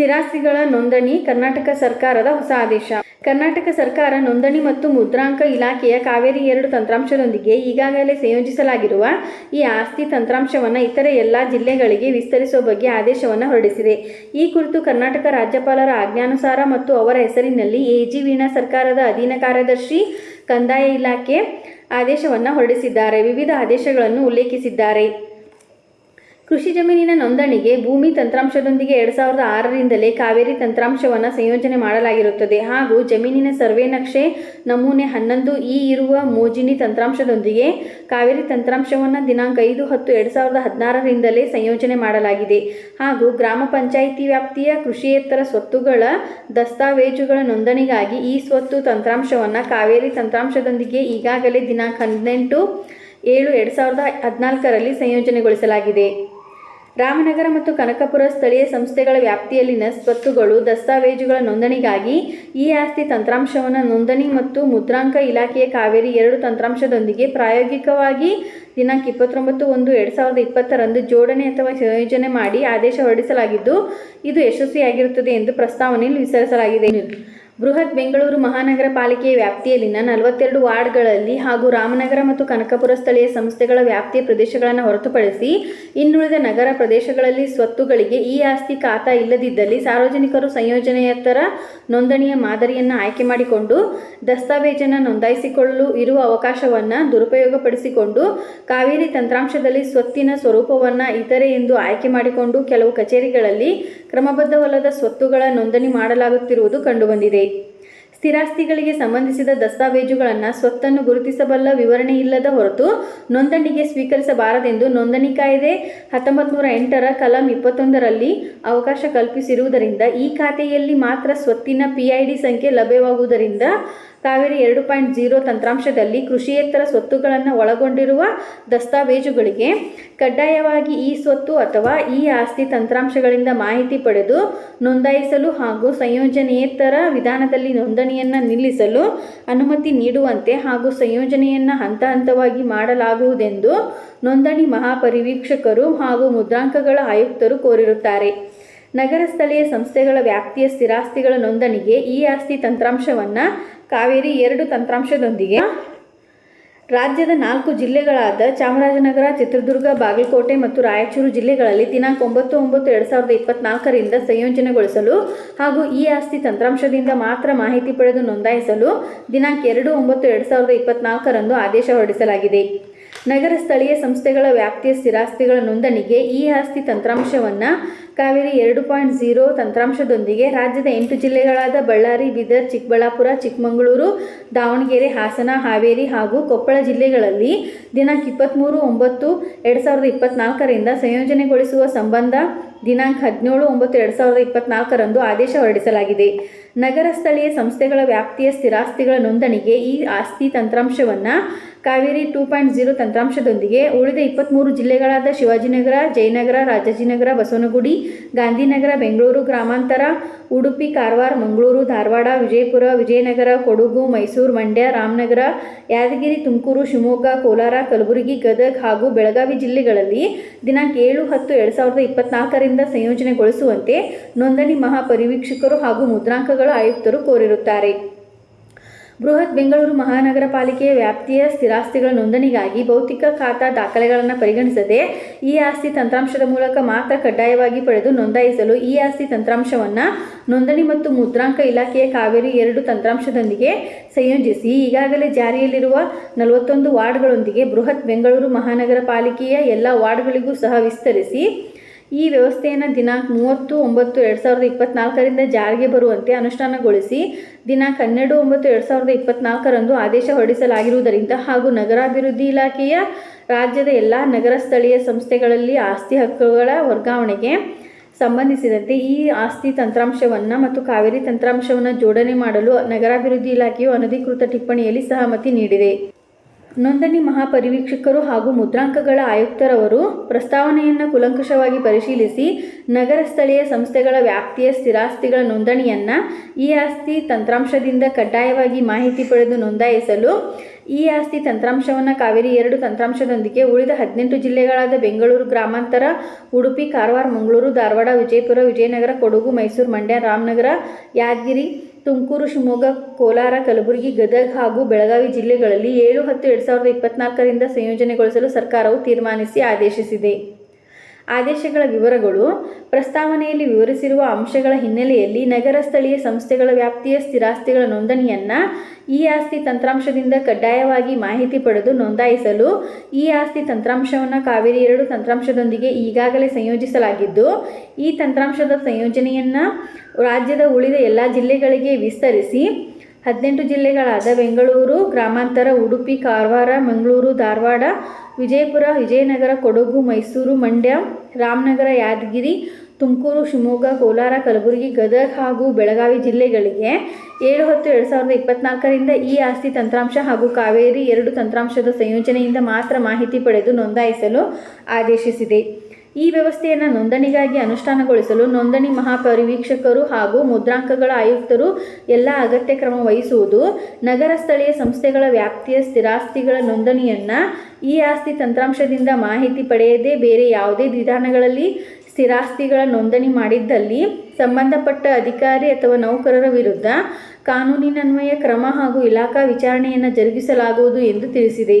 ಸ್ಥಿರಾಸ್ತಿಗಳ ನೋಂದಣಿ ಕರ್ನಾಟಕ ಸರ್ಕಾರದ ಹೊಸ ಆದೇಶ. ಕರ್ನಾಟಕ ಸರ್ಕಾರ ನೋಂದಣಿ ಮತ್ತು ಮುದ್ರಾಂಕ ಇಲಾಖೆಯ ಕಾವೇರಿ ಎರಡು ತಂತ್ರಾಂಶದೊಂದಿಗೆ ಈಗಾಗಲೇ ಸಂಯೋಜಿಸಲಾಗಿರುವ ಈ ಆಸ್ತಿ ತಂತ್ರಾಂಶವನ್ನು ಇತರೆ ಎಲ್ಲ ಜಿಲ್ಲೆಗಳಿಗೆ ವಿಸ್ತರಿಸುವ ಬಗ್ಗೆ ಆದೇಶವನ್ನು ಹೊರಡಿಸಿದೆ. ಈ ಕುರಿತು ಕರ್ನಾಟಕ ರಾಜ್ಯಪಾಲರ ಆಜ್ಞಾನುಸಾರ ಮತ್ತು ಅವರ ಹೆಸರಿನಲ್ಲಿ ಎಜಿ ವೀಣಾ ಸರ್ಕಾರದ ಅಧೀನ ಕಾರ್ಯದರ್ಶಿ ಕಂದಾಯ ಇಲಾಖೆ ಆದೇಶವನ್ನು ಹೊರಡಿಸಿದ್ದಾರೆ. ವಿವಿಧ ಆದೇಶಗಳನ್ನು ಉಲ್ಲೇಖಿಸಿದ್ದಾರೆ. ಕೃಷಿ ಜಮೀನಿನ ನೋಂದಣಿಗೆ ಭೂಮಿ ತಂತ್ರಾಂಶದೊಂದಿಗೆ ಎರಡು ಸಾವಿರದ ಆರರಿಂದಲೇ ಕಾವೇರಿ ತಂತ್ರಾಂಶವನ್ನು ಸಂಯೋಜನೆ ಮಾಡಲಾಗಿರುತ್ತದೆ. ಹಾಗೂ ಜಮೀನಿನ ಸರ್ವೆ ನಕ್ಷೆ ನಮೂನೆ ಹನ್ನೊಂದು ಈ ಇರುವ ಮೋಜಿನಿ ತಂತ್ರಾಂಶದೊಂದಿಗೆ ಕಾವೇರಿ ತಂತ್ರಾಂಶವನ್ನು ದಿನಾಂಕ ಐದು ಹತ್ತು ಎರಡು ಸಾವಿರದ ಹದಿನಾರರಿಂದಲೇ ಸಂಯೋಜನೆ ಮಾಡಲಾಗಿದೆ. ಹಾಗೂ ಗ್ರಾಮ ಪಂಚಾಯಿತಿ ವ್ಯಾಪ್ತಿಯ ಕೃಷಿಯೇತರ ಸ್ವತ್ತುಗಳ ದಸ್ತಾವೇಜುಗಳ ನೋಂದಣಿಗಾಗಿ ಈ ಸ್ವತ್ತು ತಂತ್ರಾಂಶವನ್ನು ಕಾವೇರಿ ತಂತ್ರಾಂಶದೊಂದಿಗೆ ಈಗಾಗಲೇ ದಿನಾಂಕ ಹದಿನೆಂಟು ಏಳು ಎರಡು ಸಾವಿರದ ಹದಿನಾಲ್ಕರಲ್ಲಿ ಸಂಯೋಜನೆಗೊಳಿಸಲಾಗಿದೆ. ರಾಮನಗರ ಮತ್ತು ಕನಕಪುರ ಸ್ಥಳೀಯ ಸಂಸ್ಥೆಗಳ ವ್ಯಾಪ್ತಿಯಲ್ಲಿನ ಸ್ವತ್ತುಗಳು, ದಸ್ತಾವೇಜುಗಳ ನೋಂದಣಿಗಾಗಿ ಈ ಆಸ್ತಿ ತಂತ್ರಾಂಶವನ್ನು ನೋಂದಣಿ ಮತ್ತು ಮುದ್ರಾಂಕ ಇಲಾಖೆಯ ಕಾವೇರಿ ಎರಡು ತಂತ್ರಾಂಶದೊಂದಿಗೆ ಪ್ರಾಯೋಗಿಕವಾಗಿ ದಿನಾಂಕ ಇಪ್ಪತ್ತೊಂಬತ್ತು ಒಂದು ಎರಡು ಸಾವಿರದ ಇಪ್ಪತ್ತರಂದು ಜೋಡಣೆ ಅಥವಾ ಸಂಯೋಜನೆ ಮಾಡಿ ಆದೇಶ ಹೊರಡಿಸಲಾಗಿದ್ದು, ಇದು ಯಶಸ್ವಿಯಾಗಿರುತ್ತದೆ ಎಂದು ಪ್ರಸ್ತಾವನೆಯಲ್ಲಿ ವಿಸ್ತರಿಸಲಾಗಿದೆ ಬೃಹತ್ ಬೆಂಗಳೂರು ಮಹಾನಗರ ಪಾಲಿಕೆಯ ವ್ಯಾಪ್ತಿಯಲ್ಲಿನ ನಲವತ್ತೆರಡು ವಾರ್ಡ್ಗಳಲ್ಲಿ ಹಾಗೂ ರಾಮನಗರ ಮತ್ತು ಕನಕಪುರ ಸ್ಥಳೀಯ ಸಂಸ್ಥೆಗಳ ವ್ಯಾಪ್ತಿಯ ಪ್ರದೇಶಗಳನ್ನು ಹೊರತುಪಡಿಸಿ ಇನ್ನುಳಿದ ನಗರ ಪ್ರದೇಶಗಳಲ್ಲಿ ಸ್ವತ್ತುಗಳಿಗೆ ಈ ಆಸ್ತಿ ಖಾತಾ ಇಲ್ಲದಿದ್ದಲ್ಲಿ ಸಾರ್ವಜನಿಕರು ಸಂಯೋಜನೆಯತ್ತರ ನೋಂದಣಿಯ ಮಾದರಿಯನ್ನು ಆಯ್ಕೆ ಮಾಡಿಕೊಂಡು ದಸ್ತಾವೇಜನ್ನು ನೋಂದಾಯಿಸಿಕೊಳ್ಳಲು ಇರುವ ಅವಕಾಶವನ್ನು ದುರುಪಯೋಗಪಡಿಸಿಕೊಂಡು ಕಾವೇರಿ ತಂತ್ರಾಂಶದಲ್ಲಿ ಸ್ವತ್ತಿನ ಸ್ವರೂಪವನ್ನು ಇತರೆ ಎಂದು ಆಯ್ಕೆ ಮಾಡಿಕೊಂಡು ಕೆಲವು ಕಚೇರಿಗಳಲ್ಲಿ ಕ್ರಮಬದ್ಧವಲ್ಲದ ಸ್ವತ್ತುಗಳ ನೋಂದಣಿ ಮಾಡಲಾಗುತ್ತಿರುವುದು ಕಂಡುಬಂದಿದೆ. ಸ್ಥಿರಾಸ್ತಿಗಳಿಗೆ ಸಂಬಂಧಿಸಿದ ದಸ್ತಾವೇಜುಗಳನ್ನು ಸ್ವತ್ತನ್ನು ಗುರುತಿಸಬಲ್ಲ ವಿವರಣೆ ಇಲ್ಲದ ಹೊರತು ನೋಂದಣಿಗೆ ಸ್ವೀಕರಿಸಬಾರದೆಂದು ನೋಂದಣಿ ಕಾಯ್ದೆ ಹತ್ತೊಂಬತ್ತು ನೂರ ಎಂಟರ ಕಲಂ ಇಪ್ಪತ್ತೊಂದರಲ್ಲಿ ಅವಕಾಶ ಕಲ್ಪಿಸಿರುವುದರಿಂದ ಈ ಖಾತೆಯಲ್ಲಿ ಮಾತ್ರ ಸ್ವತ್ತಿನ ಪಿಐಡಿ ಸಂಖ್ಯೆ ಲಭ್ಯವಾಗುವುದರಿಂದ ಕಾವೇರಿ ಎರಡು ಪಾಯಿಂಟ್ ಜೀರೋ ತಂತ್ರಾಂಶದಲ್ಲಿ ಕೃಷಿಯೇತರ ಸ್ವತ್ತುಗಳನ್ನು ಒಳಗೊಂಡಿರುವ ದಸ್ತಾವೇಜುಗಳಿಗೆ ಕಡ್ಡಾಯವಾಗಿ ಈ ಸ್ವತ್ತು ಅಥವಾ ಈ ಆಸ್ತಿ ತಂತ್ರಾಂಶಗಳಿಂದ ಮಾಹಿತಿ ಪಡೆದು ನೋಂದಾಯಿಸಲು ಹಾಗೂ ಸಂಯೋಜನೆಯೇತರ ವಿಧಾನದಲ್ಲಿ ನೋಂದಣಿಯನ್ನು ನಿಲ್ಲಿಸಲು ಅನುಮತಿ ನೀಡುವಂತೆ ಹಾಗೂ ಸಂಯೋಜನೆಯನ್ನು ಹಂತ ಹಂತವಾಗಿ ಮಾಡಲಾಗುವುದೆಂದು ನೋಂದಣಿ ಮಹಾಪರಿವೀಕ್ಷಕರು ಹಾಗೂ ಮುದ್ರಾಂಕಗಳ ಆಯುಕ್ತರು ಕೋರಿರುತ್ತಾರೆ. ನಗರ ಸ್ಥಳೀಯ ಸಂಸ್ಥೆಗಳ ವ್ಯಾಪ್ತಿಯ ಸ್ಥಿರಾಸ್ತಿಗಳ ನೋಂದಣಿಗೆ ಈ ಆಸ್ತಿ ತಂತ್ರಾಂಶವನ್ನು ಕಾವೇರಿ ಎರಡು ತಂತ್ರಾಂಶದೊಂದಿಗೆ. ರಾಜ್ಯದ ನಾಲ್ಕು ಜಿಲ್ಲೆಗಳಾದ ಚಾಮರಾಜನಗರ, ಚಿತ್ರದುರ್ಗ, ಬಾಗಲಕೋಟೆ ಮತ್ತು ರಾಯಚೂರು ಜಿಲ್ಲೆಗಳಲ್ಲಿ ದಿನಾಂಕ ಒಂಬತ್ತು ಒಂಬತ್ತು ಎರಡು ಸಾವಿರದ ಇಪ್ಪತ್ನಾಲ್ಕರಿಂದ ಸಂಯೋಜನೆಗೊಳಿಸಲು ಹಾಗೂ ಈ ಆಸ್ತಿ ತಂತ್ರಾಂಶದಿಂದ ಮಾತ್ರ ಮಾಹಿತಿ ಪಡೆದು ನೋಂದಾಯಿಸಲು ದಿನಾಂಕ ಎರಡು ಒಂಬತ್ತು ಎರಡು ಸಾವಿರದ ಇಪ್ಪತ್ನಾಲ್ಕರಂದು ಆದೇಶ ಹೊರಡಿಸಲಾಗಿದೆ. ನಗರ ಸ್ಥಳೀಯ ಸಂಸ್ಥೆಗಳ ವ್ಯಾಪ್ತಿಯ ಸ್ಥಿರಾಸ್ತಿಗಳ ನೋಂದಣಿಗೆ ಈ ಆಸ್ತಿ ತಂತ್ರಾಂಶವನ್ನು ಕಾವೇರಿ ಎರಡು ಪಾಯಿಂಟ್ ಜೀರೋ ತಂತ್ರಾಂಶದೊಂದಿಗೆ ರಾಜ್ಯದ ಎಂಟು ಜಿಲ್ಲೆಗಳಾದ ಬಳ್ಳಾರಿ, ಬೀದರ್, ಚಿಕ್ಕಬಳ್ಳಾಪುರ, ಚಿಕ್ಕಮಗಳೂರು, ದಾವಣಗೆರೆ, ಹಾಸನ, ಹಾವೇರಿ ಹಾಗೂ ಕೊಪ್ಪಳ ಜಿಲ್ಲೆಗಳಲ್ಲಿ ದಿನಾಂಕ ಇಪ್ಪತ್ತ್ಮೂರು ಒಂಬತ್ತು, ಎರಡು ಸಾವಿರದ ಇಪ್ಪತ್ನಾಲ್ಕರಿಂದ ಸಂಯೋಜನೆಗೊಳಿಸುವ ಸಂಬಂಧ ದಿನಾಂಕ ಹದಿನೇಳು, ಒಂಬತ್ತು, ಎರಡು ಸಾವಿರದ ಇಪ್ಪತ್ನಾಲ್ಕರಂದು ಆದೇಶ ಹೊರಡಿಸಲಾಗಿದೆ. ನಗರ ಸ್ಥಳೀಯ ಸಂಸ್ಥೆಗಳ ವ್ಯಾಪ್ತಿಯ ಸ್ಥಿರಾಸ್ತಿಗಳ ನೋಂದಣಿಗೆ ಈ ಆಸ್ತಿ ತಂತ್ರಾಂಶವನ್ನು ಕಾವೇರಿ ಟೂ ಪಾಯಿಂಟ್ ಜೀರೋ ತಂತ್ರಾಂಶದೊಂದಿಗೆ ಉಳಿದ ಇಪ್ಪತ್ತ್ಮೂರು ಜಿಲ್ಲೆಗಳಾದ ಶಿವಾಜಿನಗರ, ಜಯನಗರ, ರಾಜಾಜಿನಗರ, ಬಸವನಗುಡಿ, ಗಾಂಧಿನಗರ, ಬೆಂಗಳೂರು, ಗ್ರಾಮಾಂತರ, ಉಡುಪಿ, ಕಾರವಾರ, ಮಂಗಳೂರು, ಧಾರವಾಡ, ವಿಜಯಪುರ, ವಿಜಯನಗರ, ಕೊಡಗು, ಮೈಸೂರು, ಮಂಡ್ಯ, ರಾಮನಗರ, ಯಾದಗಿರಿ, ತುಮಕೂರು, ಶಿವಮೊಗ್ಗ, ಕೋಲಾರ, ಕಲಬುರಗಿ, ಗದಗ ಹಾಗೂ ಬೆಳಗಾವಿ ಜಿಲ್ಲೆಗಳಲ್ಲಿ ದಿನಾಂಕ ಏಳು ಹತ್ತು ಎರಡು ಸಾವಿರದ ಇಪ್ಪತ್ನಾಲ್ಕರಿಂದ ಸಂಯೋಜನೆಗೊಳಿಸುವಂತೆ ನೋಂದಣಿ ಮಹಾಪರಿವೀಕ್ಷಕರು ಹಾಗೂ ಮುದ್ರಾಂಕಗಳ ಆಯುಕ್ತರು ಕೋರಿರುತ್ತಾರೆ. ಬೃಹತ್ ಬೆಂಗಳೂರು ಮಹಾನಗರ ಪಾಲಿಕೆಯ ವ್ಯಾಪ್ತಿಯ ಸ್ಥಿರಾಸ್ತಿಗಳ ನೋಂದಣಿಗಾಗಿ ಭೌತಿಕ ಖಾತಾ ದಾಖಲೆಗಳನ್ನು ಪರಿಗಣಿಸದೆ ಈ ಆಸ್ತಿ ತಂತ್ರಾಂಶದ ಮೂಲಕ ಮಾತ್ರ ಕಡ್ಡಾಯವಾಗಿ ಪಡೆದು ನೋಂದಾಯಿಸಲು ಈ ಆಸ್ತಿ ತಂತ್ರಾಂಶವನ್ನು ನೋಂದಣಿ ಮತ್ತು ಮುದ್ರಾಂಕ ಇಲಾಖೆಯ ಕಾವೇರಿ ಎರಡು ತಂತ್ರಾಂಶದೊಂದಿಗೆ ಸಂಯೋಜಿಸಿ ಈಗಾಗಲೇ ಜಾರಿಯಲ್ಲಿರುವ ನಲವತ್ತೊಂದು ವಾರ್ಡ್ಗಳೊಂದಿಗೆ ಬೃಹತ್ ಬೆಂಗಳೂರು ಮಹಾನಗರ ಪಾಲಿಕೆಯ ಎಲ್ಲ ವಾರ್ಡ್ಗಳಿಗೂ ಸಹ ವಿಸ್ತರಿಸಿ ಈ ವ್ಯವಸ್ಥೆಯನ್ನು ದಿನಾಂಕ ಮೂವತ್ತು, ಒಂಬತ್ತು, ಎರಡು ಸಾವಿರದ ಇಪ್ಪತ್ನಾಲ್ಕರಿಂದ ಜಾರಿಗೆ ಬರುವಂತೆ ಅನುಷ್ಠಾನಗೊಳಿಸಿ ದಿನಾಂಕ ಹನ್ನೆರಡು, ಒಂಬತ್ತು, ಎರಡು ಸಾವಿರದ ಇಪ್ಪತ್ನಾಲ್ಕರಂದು ಆದೇಶ ಹೊರಡಿಸಲಾಗಿರುವುದರಿಂದ ಹಾಗೂ ನಗರಾಭಿವೃದ್ಧಿ ಇಲಾಖೆಯ ರಾಜ್ಯದ ಎಲ್ಲ ನಗರ ಸ್ಥಳೀಯ ಸಂಸ್ಥೆಗಳಲ್ಲಿ ಆಸ್ತಿ ಹಕ್ಕುಗಳ ವರ್ಗಾವಣೆಗೆ ಸಂಬಂಧಿಸಿದಂತೆ ಈ ಆಸ್ತಿ ತಂತ್ರಾಂಶವನ್ನು ಮತ್ತು ಕಾವೇರಿ ತಂತ್ರಾಂಶವನ್ನು ಜೋಡಣೆ ಮಾಡಲು ನಗರಾಭಿವೃದ್ಧಿ ಇಲಾಖೆಯು ಅನಧಿಕೃತ ಟಿಪ್ಪಣಿಯಲ್ಲಿ ಸಹಮತಿ ನೀಡಿದೆ. ನೋಂದಣಿ ಮಹಾಪರಿವೀಕ್ಷಕರು ಹಾಗೂ ಮುದ್ರಾಂಕಗಳ ಆಯುಕ್ತರವರು ಪ್ರಸ್ತಾವನೆಯನ್ನು ಕುಲಂಕುಷವಾಗಿ ಪರಿಶೀಲಿಸಿ ನಗರ ಸ್ಥಳೀಯ ಸಂಸ್ಥೆಗಳ ವ್ಯಾಪ್ತಿಯ ಸ್ಥಿರಾಸ್ತಿಗಳ ನೋಂದಣಿಯನ್ನು ಈ ಆಸ್ತಿ ತಂತ್ರಾಂಶದಿಂದ ಕಡ್ಡಾಯವಾಗಿ ಮಾಹಿತಿ ಪಡೆದು ನೋಂದಾಯಿಸಲು ಈ ಆಸ್ತಿ ತಂತ್ರಾಂಶವನ್ನು ಕಾವೇರಿ ಎರಡು ತಂತ್ರಾಂಶದೊಂದಿಗೆ ಉಳಿದ ಹದಿನೆಂಟು ಜಿಲ್ಲೆಗಳಾದ ಬೆಂಗಳೂರು, ಗ್ರಾಮಾಂತರ, ಉಡುಪಿ, ಕಾರವಾರ, ಮಂಗಳೂರು, ಧಾರವಾಡ, ವಿಜಯಪುರ, ವಿಜಯನಗರ, ಕೊಡಗು, ಮೈಸೂರು, ಮಂಡ್ಯ, ರಾಮನಗರ, ಯಾದಗಿರಿ, ತುಮಕೂರು, ಶಿವಮೊಗ್ಗ, ಕೋಲಾರ, ಕಲಬುರಗಿ, ಗದಗ ಹಾಗೂ ಬೆಳಗಾವಿ ಜಿಲ್ಲೆಗಳಲ್ಲಿ ಏಳು ಹತ್ತು ಎರಡು ಸಾವಿರದ ಇಪ್ಪತ್ನಾಲ್ಕರಿಂದ ಸಂಯೋಜನೆಗೊಳಿಸಲು ಸರ್ಕಾರವು ತೀರ್ಮಾನಿಸಿ ಆದೇಶಿಸಿದೆ. ಆದೇಶಗಳ ವಿವರಗಳು, ಪ್ರಸ್ತಾವನೆಯಲ್ಲಿ ವಿವರಿಸಿರುವ ಅಂಶಗಳ ಹಿನ್ನೆಲೆಯಲ್ಲಿ ನಗರ ಸ್ಥಳೀಯ ಸಂಸ್ಥೆಗಳ ವ್ಯಾಪ್ತಿಯ ಸ್ಥಿರಾಸ್ತಿಗಳ ನೋಂದಣಿಯನ್ನು ಈ ಆಸ್ತಿ ತಂತ್ರಾಂಶದಿಂದ ಕಡ್ಡಾಯವಾಗಿ ಮಾಹಿತಿ ಪಡೆದು ನೋಂದಾಯಿಸಲು ಈ ಆಸ್ತಿ ತಂತ್ರಾಂಶವನ್ನು ಕಾವೇರಿ ಎರಡು ತಂತ್ರಾಂಶದೊಂದಿಗೆ ಈಗಾಗಲೇ ಸಂಯೋಜಿಸಲಾಗಿದ್ದು, ಈ ತಂತ್ರಾಂಶದ ಸಂಯೋಜನೆಯನ್ನು ರಾಜ್ಯದ ಉಳಿದ ಎಲ್ಲ ಜಿಲ್ಲೆಗಳಿಗೆ ವಿಸ್ತರಿಸಿ ಹದಿನೆಂಟು ಜಿಲ್ಲೆಗಳಾದ ಬೆಂಗಳೂರು, ಗ್ರಾಮಾಂತರ, ಉಡುಪಿ, ಕಾರವಾರ, ಮಂಗಳೂರು, ಧಾರವಾಡ, ವಿಜಯಪುರ, ವಿಜಯನಗರ, ಕೊಡಗು, ಮೈಸೂರು, ಮಂಡ್ಯ, ರಾಮನಗರ, ಯಾದಗಿರಿ, ತುಮಕೂರು, ಶಿವಮೊಗ್ಗ, ಕೋಲಾರ, ಕಲಬುರಗಿ, ಗದಗ ಹಾಗೂ ಬೆಳಗಾವಿ ಜಿಲ್ಲೆಗಳಿಗೆ ಏಳು ಹತ್ತು ಎರಡು ಸಾವಿರದ ಇಪ್ಪತ್ನಾಲ್ಕರಿಂದ ಈ ಆಸ್ತಿ ತಂತ್ರಾಂಶ ಹಾಗೂ ಕಾವೇರಿ ಎರಡು ತಂತ್ರಾಂಶದ ಸಂಯೋಜನೆಯಿಂದ ಮಾತ್ರ ಮಾಹಿತಿ ಪಡೆದು ನೋಂದಾಯಿಸಲು ಆದೇಶಿಸಿದೆ. ಈ ವ್ಯವಸ್ಥೆಯನ್ನು ನೋಂದಣಿಗಾಗಿ ಅನುಷ್ಠಾನಗೊಳಿಸಲು ನೋಂದಣಿ ಮಹಾಪರಿವೀಕ್ಷಕರು ಹಾಗೂ ಮುದ್ರಾಂಕಗಳ ಆಯುಕ್ತರು ಎಲ್ಲ ಅಗತ್ಯ ಕ್ರಮ ವಹಿಸುವುದು, ನಗರ ಸ್ಥಳೀಯ ಸಂಸ್ಥೆಗಳ ವ್ಯಾಪ್ತಿಯ ಸ್ಥಿರಾಸ್ತಿಗಳ ನೋಂದಣಿಯನ್ನು ಈ ಆಸ್ತಿ ತಂತ್ರಾಂಶದಿಂದ ಮಾಹಿತಿ ಪಡೆಯದೇ ಬೇರೆ ಯಾವುದೇ ವಿಧಾನಗಳಲ್ಲಿ ಸ್ಥಿರಾಸ್ತಿಗಳ ನೋಂದಣಿ ಮಾಡಿದ್ದಲ್ಲಿ ಸಂಬಂಧಪಟ್ಟ ಅಧಿಕಾರಿ ಅಥವಾ ನೌಕರರ ವಿರುದ್ಧ ಕಾನೂನಿನನ್ವಯ ಕ್ರಮ ಹಾಗೂ ಇಲಾಖಾ ವಿಚಾರಣೆಯನ್ನು ಜರುಗಿಸಲಾಗುವುದು ಎಂದು ತಿಳಿಸಿದೆ.